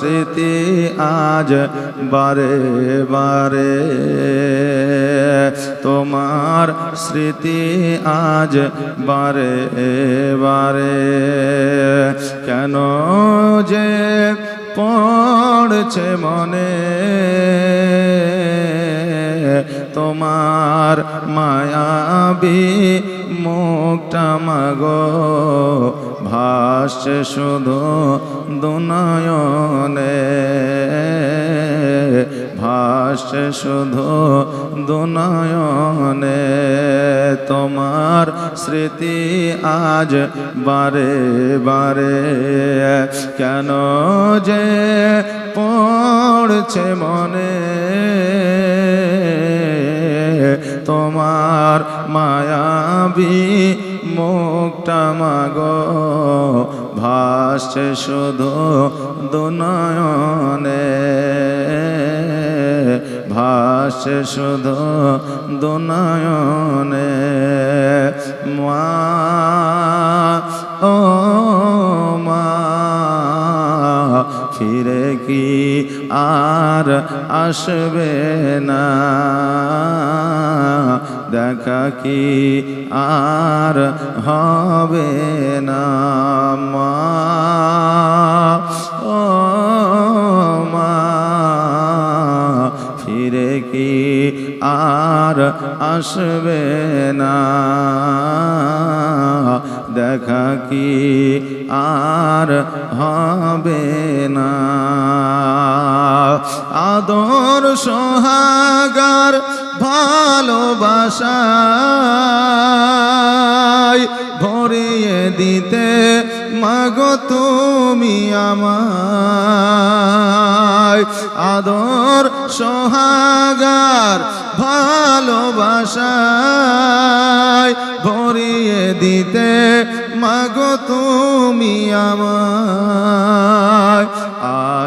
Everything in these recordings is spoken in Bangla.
স্মৃতি আজ বারে বারে। তোমার স্মৃতি আজ বারে বারে। কেন যে পড়ছে মনে তোমার মায়াবী মুখটা মাগো। ভাসছে শুধু দুনয়নে। ভাসছে শুধু দুনয়নে। তোমার স্মৃতি আজ বারে বারে। কেন যে পড়ছে মনে? তোমার মায়াবী মুখটা মাগো। ভাসছে শুধু দুনয়নে। ভাসছে শুধু দুনয়নে। মা, ও মা, ফিরে কি আর আসবে না? দেখা কি আর হবে না, মা? মা, ফিরে কি আর আসবে না? দেখা কি আর হবে না? আদর সোহাগার ভালোবাসায় ভরিয়ে দিতে মাগো তুমি আমায় আদর সোহাগার ভালোবাসায় ভরিয়ে দিতে মাগো তুমি আমায়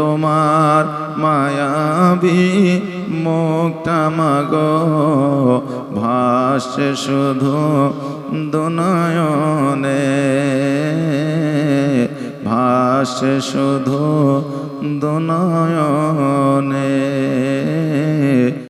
তোমার মায়াবী মুক্তা মাগ। ভাসছে শুধু দুনয়নে। ভাসে শুধু দুনয়নে।